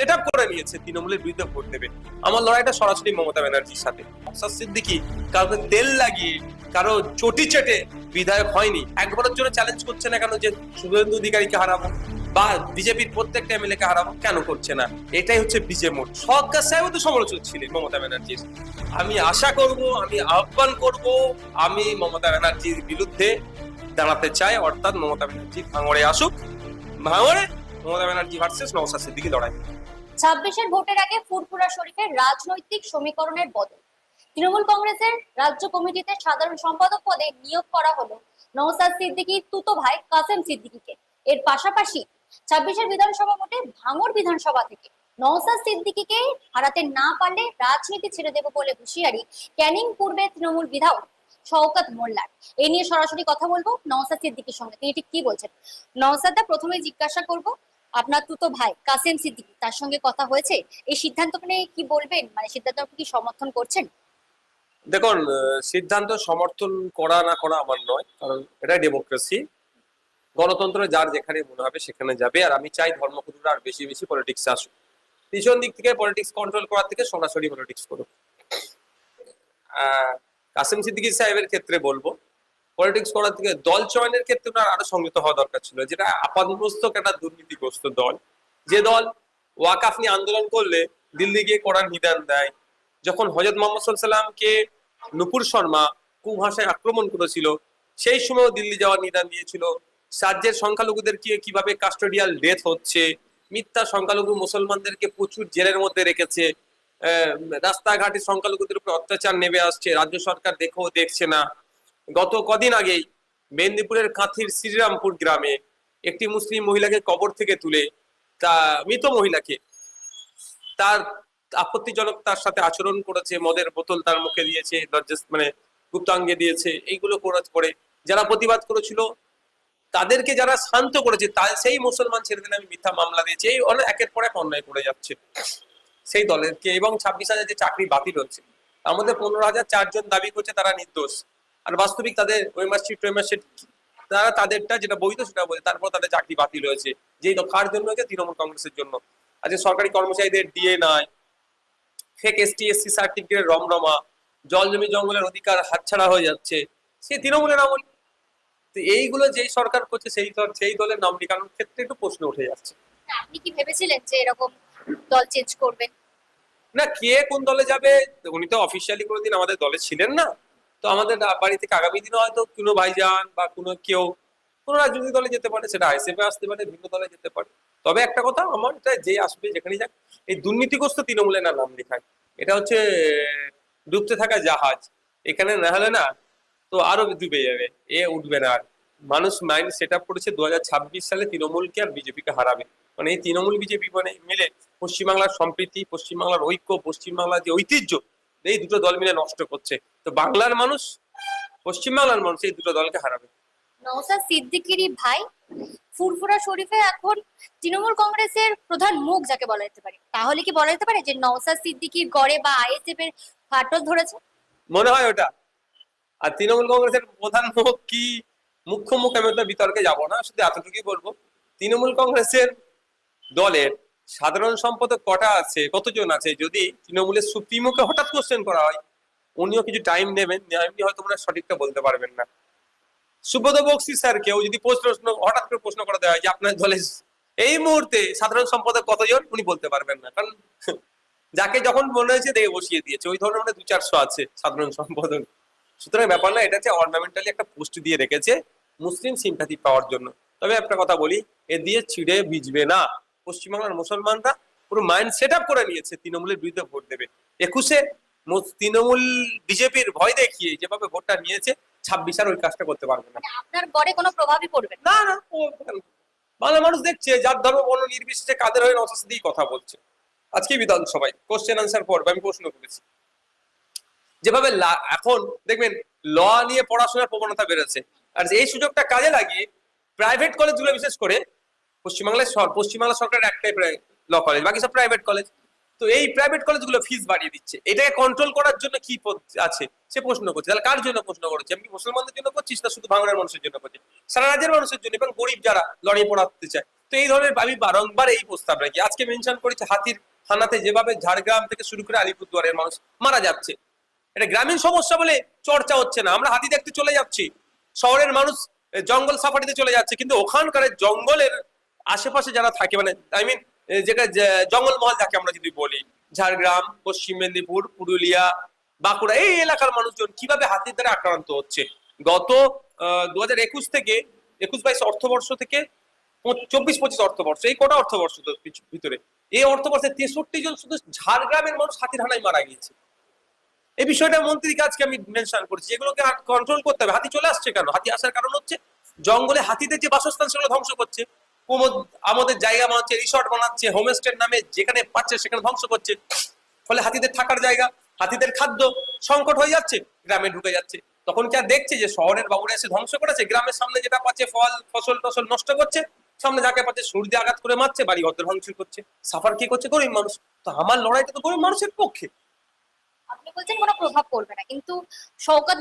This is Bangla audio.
সেট করে নিয়েছে, তৃণমূলের বিরুদ্ধে ভোট দেবে। আমার লড়াইটা সরাসরি মমতা ব্যানার্জির সাথে। নওশাদ সিদ্দিকি, কাউকে তেল লাগিয়ে, কারও চটি চেটে বিধায়ক হয়নি। একবারের জন্য চ্যালেঞ্জ করছে না কেন যে শুভেন্দু অধিকারীকে হারাবো? বা বিজেপির প্রত্যেকটা এমএলএ কে হারাবো? কেন করছে না? এটাই হচ্ছে বিজে মোট। সরকার সাহেব তো সমালোচক ছিলেন মমতা ব্যানার্জির। আমি আশা করব, আমি আহ্বান করব, আমি মমতা ব্যানার্জির বিরুদ্ধে দাঁড়াতে চাই। অর্থাৎ মমতা ব্যানার্জি ভাঙড়ে আসুক। ভাঙড়ে মমতা ব্যানার্জি ভার্সেস নওশাদ সিদ্দিকি লড়াই। ছাব্বিশের ভোটের আগে ফুরফুরা শরীফের রাজনৈতিক সমীকরণের বদল। তৃণমূল কংগ্রেসের রাজ্য কমিটিতে সাধারণ সম্পাদক পদে নিয়োগ করা হলো নওসাদ সিদ্দিকীর তুতো ভাই, কাসেম সিদ্দিকীকে। এর পাশাপাশি ছাব্বিশের বিধানসভা ভোটে ভাঙড় বিধানসভা থেকে নওসাদ সিদ্দিকীকে হারাতে না পারলে রাজনীতি ছেড়ে দেব বলে হুঁশিয়ারি ক্যানিং পূর্বে তৃণমূল বিধায়ক শওকত মোল্লার। এই নিয়ে সরাসরি কথা বলব নওসাদ সিদ্দিকীর সঙ্গে। তিনি ঠিক কি বলছেন? নওসাদা প্রথমে জিজ্ঞাসা করব আপনার তুতো ভাই, কাসেম সিদ্দিকী, তার সঙ্গে কথা হয়েছে? এই সিদ্ধান্তকে নিয়ে কি বলবেন? মানে সিদ্ধান্ত কি সমর্থন করছেন? দেখুন সিদ্ধান্ত সমর্থন করা না করা আমার নয়, কারণ এটা ডেমোক্রেসি গণতন্ত্র যার যেখানে মনে হবে সেখানে যাবে, আর আমি চাই ধর্মগুরুরা আর বেশি বেশি পলিটিক্স আসুক। পিছন দিক থেকে পলিটিক্স কন্ট্রোল করার থেকে সরাসরি পলিটিক্স করুক। কাসিম সিদ্দিকী সাহেবের ক্ষেত্রে বলব পলিটিক্স করার থেকে দল চয়নের ক্ষেত্রে ওনার আরও সংযত হওয়া দরকার ছিল, যেটা আপাতমস্তক একটা দুর্নীতিগ্রস্ত দল। যে দল ওয়াকাফ নিয়ে আন্দোলন করলে দিল্লি গিয়ে করার নিদান দেয়। যখন হজরত মোহাম্মদ সাল্লামকে নুপুর শর্মা কুভাষায় আক্রমণ করেছিল, সেই সময় দিল্লি যাওয়ার নিদান দিয়েছিল। রাজ্যের সংখ্যালঘুদেরকে কীভাবে কাস্টোডিয়াল ডেথ হচ্ছে? মিথ্যা সংখ্যালঘু মুসলমানদেরকে প্রচুর জেলের মধ্যে রেখেছে। রাস্তাঘাটে সংখ্যালঘুদের উপর অত্যাচার নেমে আসছে। রাজ্য সরকার দেখেও দেখছে না। গত কদিন আগেই মেদিনীপুরের কাঁথির শ্রীরামপুর গ্রামে একটি মুসলিম মহিলাকে কবর থেকে তুলে তা মৃত মহিলাকে তার আপত্তিজনক তার সাথে আচরণ করেছে, মদের বোতল তার মুখে দিয়েছে মানে গুপ্তাঙ্গে দিয়েছে, এইগুলো করে- করে যারা প্রতিবাদ করেছিল, তাদেরকে যারা শান্ত করেছে তা সেই মুসলমান ছেলেদের আমি মিথ্যা মামলা দিয়েছি, এই অনেক একের পর এক অন্যায় করে যাচ্ছে। সেই দলেরকে এবং ছাব্বিশ হাজার যে চাকরি বাতিল হচ্ছে আমাদের পনেরো হাজার চারজন দাবি করছে, তারা নির্দোষ। আর বাস্তবিক তাদের ওই মার্কশিট ওই মার্কশিট তারা তাদেরটা যেটা বৈধ সেটা বলে তারপর তাদের চাকরি বাতিল হয়েছে। যেই কার জন্য হয়েছে? তৃণমূল কংগ্রেসের জন্য। আজকে সরকারি কর্মচারীদের ডিএ নাই ফেক এসটি এসসি সার্টিফিকেট রমরমা জল জমি জঙ্গলের অধিকার হাতছাড়া হয়ে যাচ্ছে। সে তৃণমূলের আমল। তো এইগুলো যেই সরকার করছে সেই দল সেই দলের নাম লিখানোর ক্ষেত্রে একটু প্রশ্ন উঠে যাচ্ছে। আপনি কি ভেবেছিলেন যে এরকম দল চেঞ্জ করবেন? না কে কোন দলে যাবে? উনি তো অফিসিয়ালি কোনোদিন আমাদের দলে ছিলেন না। তো আমাদের বাড়ি থেকে আগামী দিনে হয়তো কোনো ভাইজান বা কোনো কেউ কোনো রাজনৈতিক দলে যেতে পারে, সেটা আইসিএফে আসতে পারে, ভিন্ন দলে যেতে পারে। তবে একটা কথা, আমার এটা যে আসবে যেখানে যাক, এই দুর্নীতিগ্রস্ত তৃণমূলে না নাম লেখায়। এটা হচ্ছে, ডুবতে থাকা জাহাজ। এখানে না হলে না, তো আরও ডুবে যাবে, এ উঠবে না আর। মানুষ মাইন্ড সেট আপ করেছে দু হাজার ছাব্বিশ সালে তৃণমূলকে আর বিজেপিকে হারাবে। মানে এই তৃণমূল বিজেপি মানে মিলে পশ্চিমবাংলার সম্প্রীতি, পশ্চিমবাংলার ঐক্য, পশ্চিমবাংলার যে ঐতিহ্য এই দুটো দল মিলে নষ্ট করছে। তো বাংলার মানুষ পশ্চিমবাংলার মানুষ এই দুটো দলকে হারাবে। নওসাদ সিদ্দিকিরই ভাই ফুরফুরা শরীফে এখন তৃণমূল কংগ্রেসের প্রধান মুখ যাকে বলা যেতে পারে। তাহলে কি বলা যেতে পারে যে নওসাদ সিদ্দিকির গড়ে বা আইএসএফ এর ফাটল ধরেছে? মনে হয় ওটা। আর তৃণমূল কংগ্রেসের প্রধান মুখ কি? মুখ্য মুখ আমি বিতর্কে যাব না শুধু এতটুকুই বলব। তৃণমূল কংগ্রেসের দলের সাধারণ সম্পাদক কটা আছে? কতজন আছে? যদি তৃণমূলের সুপ্রিমোকে হঠাৎ কোশ্চেন করা হয়, উনিও কিছু টাইম নেবেন এমনি হয়তো মনে সঠিকটা বলতে পারবেন না। সুব্রত বক্সি স্যার কেউ যদি প্রশ্ন হঠাৎ করে প্রশ্ন করে হয় যে আপনার দলের এই মুহূর্তে সাধারণ সম্পাদক কতজন, উনি বলতে পারবেন না। কারণ যাকে যখন মনে হয়েছে দেখে বসিয়ে দিয়েছে। ওই ধরনের মানে দু চারশো আছে সাধারণ সম্পাদক সুতরাং ব্যাপার না, এটা হচ্ছে অর্নামেন্টালি একটা পোস্ট দিয়ে রেখেছে মুসলিম সিম্প্যাথি পাওয়ার জন্য। তবে একটা কথা বলি, এ দিয়ে ছিঁড়ে ভিজবে না। পশ্চিমবাংলার মুসলমানরা পুরো মাইন্ড সেট আপ করে নিয়েছে তৃণমূলের বিরুদ্ধে ভোট দেবে। একুশে তৃণমূল বিজেপির ভয় দেখিয়ে যেভাবে ভোটটা নিয়েছে ছাব্বিশ আর ওই কাজটা করতে পারবে না। মানে আপনার গড়ে কোনো প্রভাবই পড়বে না। না বাংলা মানুষ দেখছে যার ধর্ম বর্ণ নির্বিশেষে কাদের হয়ে নশাস দিয়েই কথা বলছে। আজকে বিধানসভায় কোশ্চেন আনসার পর্বে আমি প্রশ্ন করেছি। যেভাবে এখন দেখবেন ল নিয়ে পড়াশোনার প্রবণতা বেড়েছে। আর এই সুযোগটা কাজে লাগিয়ে প্রাইভেট কলেজগুলো বিশেষ করে পশ্চিমবাংলায় পশ্চিমবাংলা সরকারের একটাই ল কলেজ বাকি সব প্রাইভেট কলেজ তো এই প্রাইভেট কলেজগুলো ফিস বাড়িয়ে দিচ্ছে। এটাকে কন্ট্রোল করার জন্য কি আছে? সে প্রশ্ন করছে। তাহলে কার জন্য প্রশ্ন করছে? আমি মুসলমানদের জন্য করছিস না শুধু বাংলার মানুষের জন্য করছিস সারা রাজ্যের মানুষের জন্য এবং গরিব যারা লড়াই পড়াতে চায়। তো এই ধরনের আমি বারংবার এই প্রস্তাব রাখি। আজকে মেনশন করেছে হাতির হানাতে যেভাবে ঝাড়গ্রাম থেকে শুরু করে আলিপুরদুয়ারের মানুষ মারা যাচ্ছে। এটা গ্রামীণ সমস্যা বলে চর্চা হচ্ছে না। আমরা হাতি দেখতে চলে যাচ্ছি। শহরের মানুষ জঙ্গল সাফারিতে চলে যাচ্ছে। কিন্তু ওখানকার জঙ্গলের আশেপাশে যারা থাকে মানে আই মিন যেটা জঙ্গলমহল যাকে আমরা যদি বলি, ঝাড়গ্রাম, পশ্চিম মেদিনীপুর, পুরুলিয়া, বাঁকুড়া, এই এলাকার মানুষজন কীভাবে হাতির দ্বারা আক্রান্ত হচ্ছে? গত দু হাজার একুশ থেকে, একুশ বাইশ অর্থবর্ষ থেকে চব্বিশ পঁচিশ অর্থবর্ষ, এই কটা অর্থবর্ষ ভিতরে, এই অর্থবর্ষে তেষট্টি জন শুধু ঝাড়গ্রামের মানুষ হাতির হানায় মারা গিয়েছে। এই বিষয়টা মন্ত্রীকে আজকে আমি মেনশন করছি এগুলোকে কন্ট্রোল করতে হবে। হাতি চলে আসছে কেন? হাতি আসার কারণ হচ্ছে, জঙ্গলে হাতিদের যে বাসস্থান সেগুলো ধ্বংস করছে। আমাদের জায়গা বানাচ্ছে রিসর্ট বানাচ্ছে হোমস্টের নামে যেখানে পাচ্ছে সেখানে ধ্বংস করছে। ফলে হাতিদের থাকার জায়গা, হাতিদের খাদ্য সংকট হয়ে যাচ্ছে, গ্রামে ঢুকে যাচ্ছে। তখন কি আর দেখছে যে শহরের বাবুরা এসে ধ্বংস করেছে? গ্রামের সামনে যেটা পাচ্ছে, ফল, ফসল টসল নষ্ট করছে, সামনে যাকে পাচ্ছে সূর্য আঘাত করে মারছে, বাড়ি ঘর ভাঙচুর করছে। সাফার কি করছে? গরিব মানুষ। তো আমার লড়াইটা তো গরিব মানুষের পক্ষে। আপনি বলছেন কোনো প্রভাব পড়বে না, কিন্তু শওকত